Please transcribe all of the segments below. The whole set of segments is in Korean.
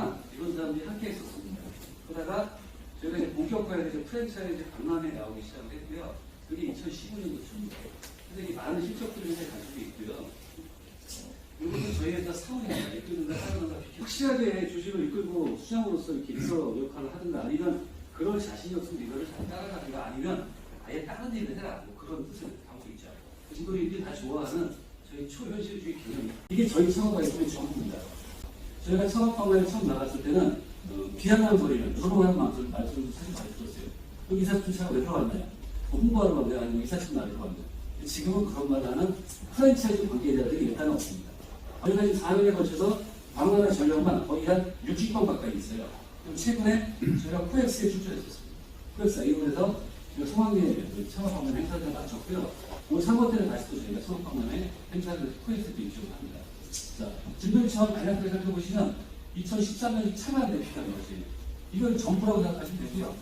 한동안 이런 사람들이 함께 있었습니다. 그러다가 저희가 이제 본격화해서 프랜차이즈 강남에 나오기 시작을 했고요. 그게 2015년도쯤입니다. 근데 이 많은 실적들을 이제 가지고 있고요. 이거는 저희 회사 사원입니다. 이끌는가 하는가 확실하게 주식을 이끌고 수장으로서 이렇게 리서 역할을 하든가 아니면 그런 자신이 없으면 리더를 잘 따라가든가 아니면 아예 다른 일을 해라 뭐 그런 뜻을 담고 있죠. 그 정도 이들이 다 좋아하는 저희 초현실주의 개념입니다. 이게 저희 창업가 있으면 전부입니다. 저희가 창업방송에 처음 나갔을 때는 어, 비하는 거리는 조롱하는 말씀, 말씀을 사실 많이 들었어요. 그 이사촌 차가 왜 들어갔나요? 뭐 홍보하러 갔나요? 아니면 이사촌 나를 들어갔나요? 지금은 그런 말 하는 프랜차이즈 관계자들이 일단은 없습니다. 저희가 지금 4년에 걸쳐서 방문하는 전력만 거의 한 60번 가까이 있어요. 최근에 저희가 코엑스에 출전했었습니다. 코엑스 저희가 송황리에 창업방문 행사를 마쳤고요. 오늘 3번 때는 다시 또 저희가 창업방문에 행사를 코엑스도 입주를 합니다. 자, 진도리처럼 간략하게 살펴보시면 2013년이 차만 대피가 되었어요. 이걸 전부라고 생각하시면 되고요.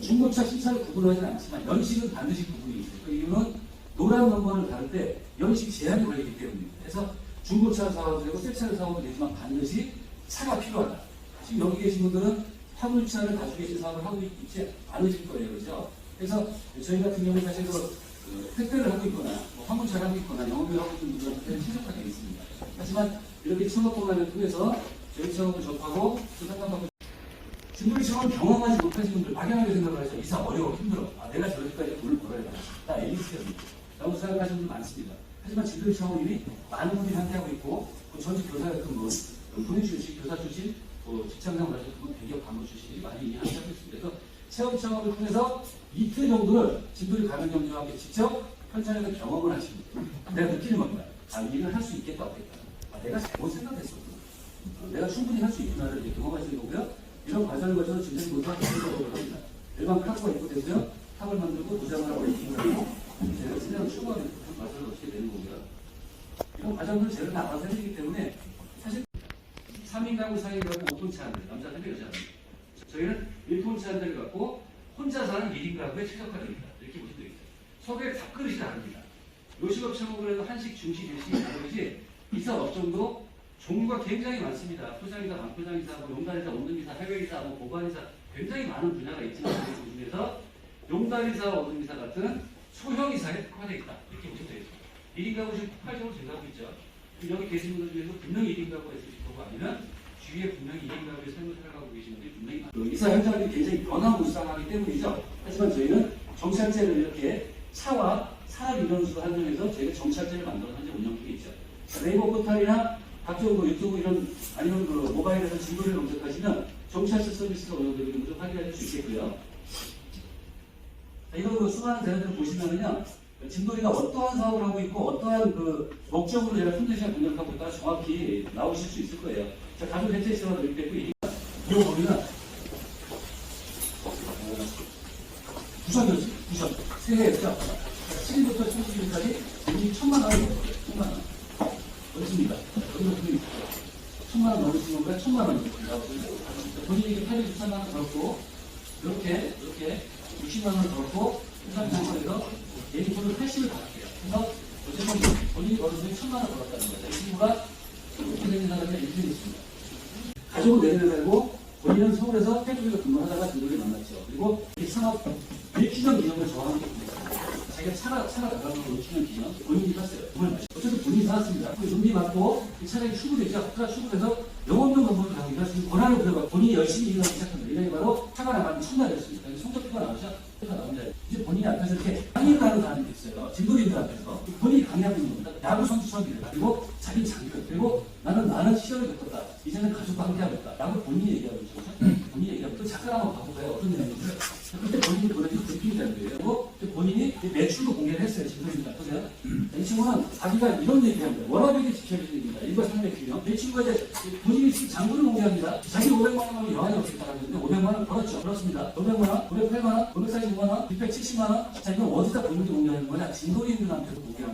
중고차 신차를 구분하지는 않지만 연식은 반드시 구분이 있어요. 그 이유는 노란 넘버를 다룰 때 연식 제한이 걸리기 때문입니다. 그래서 중고차 사와도 되고 새 차를 사와도 되지만 반드시 차가 필요하다. 지금 여기 계신 분들은 화물차를 가지고 계신 사업을 하고 있지 않으실 거예요. 그렇죠? 그래서 저희 같은 경우는 사실 그, 그 택배를 하고 있거나 뭐 화물차를 하고 있거나 영업을 하고 있는 분들한테 최적화되어 있습니다. 하지만 이렇게 창업 공간을 통해서 저희 창업을 접하고 또 상담받고 진도리처럼 경험하지 못하신 분들 막연하게 생각을 하죠. 이사 어려워 힘들어. 아, 내가 저렇게까지 돈을 벌어야 돼. 나 엘리트야. 라고 생각하시는 분들 많습니다. 하지만 진도리처럼 이미 많은 분들이 함께하고 있고 그 전직 교사 같은 분, 군인 출신, 교사 출신, 또 직장생활 하셨던 분, 대기업 간부 출신이 많이 함께하고 있습니다. 그래서 체험 창업을 통해서 이틀 정도를 진도리 가맹점주와 함께 직접 현장에서 경험을 하시는 내가 느끼는 겁니다. 아, 일을 할 수 있겠다, 없겠다. 아, 내가 잘못 생각했었구나. 어, 내가 충분히 할 수 있구나를 경험하시는 거고요. 이런 과정을 거쳐서 진짜 모두가 경험을 합니다. 일반 카드가 있고 되고요. 탑을 만들고 도장을 하고 있고 제가 실력을 추구하는 그런 과정을 거치게 되는 거고요. 이런 과정을 제가 다 알아서 해주기 때문에 사실 3인 가구, 4인 가구, 5톤 차 한들, 남자 한명 여자 한명 저희는 1톤 차 한대를 갖고 혼자 사는 1인 가구에 최적화됩니다. 이렇게 보시면 되겠죠. 서로의 밥그릇이 다릅니다. 요식업 창업을 해도 한식, 중식, 일식이 다르듯이 이사 업종도 종류가 굉장히 많습니다. 포장이사, 반포장이사, 뭐 용달이사, 원등이사, 해외이사, 뭐 보관이사 굉장히 많은 분야가 있지만 그 중에서 용달이사, 원등이사 같은 소형이사에 특화되어 있다. 이렇게 보시면 되겠습니다. 1인 가구 지금 폭발적으로 증가하고 있죠. 여기 계신 분들 중에서 분명히 1인 가구가 있으실 거고 아니면 주위에 분명히 1인 가구의 삶을 살아가고 분들이 분명히 이사 현장이 굉장히 변화무쌍하기 때문이죠. 하지만 저희는 정찰제를 이렇게 차와 사람 인원수로 한정해서 저희가 정찰제를 만들어서 현재 운영 중에 있죠. 네이버 포털이나 각종 뭐 유튜브 이런 아니면 그 모바일에서 진도를 검색하시면 정찰제 서비스가 운영되고 있는 것을 확인하실 수 있겠고요. 자, 이런 그 수많은 자료들을 보시면은요, 진도리가 어떠한 사업을 하고 있고 어떠한 그 목적으로 제가 컨텐츠를 공략하고 있다가 정확히 나오실 수 있을 거예요. 자, 가족 시간을 드리겠고, 이 보면은 부산이었어요. 부산. 새해였죠. 7일부터 30일까지 우리 천만 원이 천만 원. 어딨습니다. 여기서 돈이 천만 원 넘으신 건가요? 천만 원. 본인이 이게 863만 원 벌었고, 이렇게, 이렇게 60만 원 벌었고, 부산장에서 예비돈을 80을 받을게요. 그래서 어쨌든 본인이 돈이 천만 원 벌었다는 거죠. 이 친구가 이렇게 되는 사람이 1등이 있습니다. 가족은 내년에 살고 본인은 서울에서 태국에서 근무하다가 진도를 만났죠. 그리고 이 창업 1주년 기념을 좋아하는 게 있습니다. 자기가 차가, 차가 나가는 걸 1주년 기념 본인이 샀어요. 정말 맛있어요. 어쨌든 본인이 사왔습니다. 그 준비 받고 이 차량이 출고되죠. 차가 출고돼서 영업용 건물을 있다. 지금 권한을 부여받고 본인이 열심히 일하기 시작합니다. 이게 바로 차가 나가는 첫날이었습니다. 성적표가 나오죠. 표가 나옵니다. 이제 본인이 앞에서 이렇게 강의를 하는 사람이 있어요. 진도리들 앞에서. 본인이 강의하고 있는 겁니다. 야구 선수 수업이다. 그리고 자기 장교. 그리고 나는 나는 시절을 겪었다. 이제는 가족과 함께하겠다. 라고 본인이 얘기하고 있죠. 본인이 얘기하고 또 잠깐 한번 봐볼까요? 어떤 내용인지. 그때 본인이 보내준 느낌이라는 거예요. 본인이 매출도 공개를 했어요. 진도리들 앞에서요. 이 친구는 자기가 이런 얘기 합니다. 워라밸이 지켜야 됩니다. 일과 삶의 균형. 이 친구가 이제 본인이 장부를 공개합니다. 자기 500만 원 하면 여한이 없겠다라고 했는데 500만 원 벌었죠. 그렇습니다. 500만 원, 508만 원, 545만 원, 670만 원. 자, 이건 어디다 본인이 공개하는 거냐? 진도리들한테도 공개하는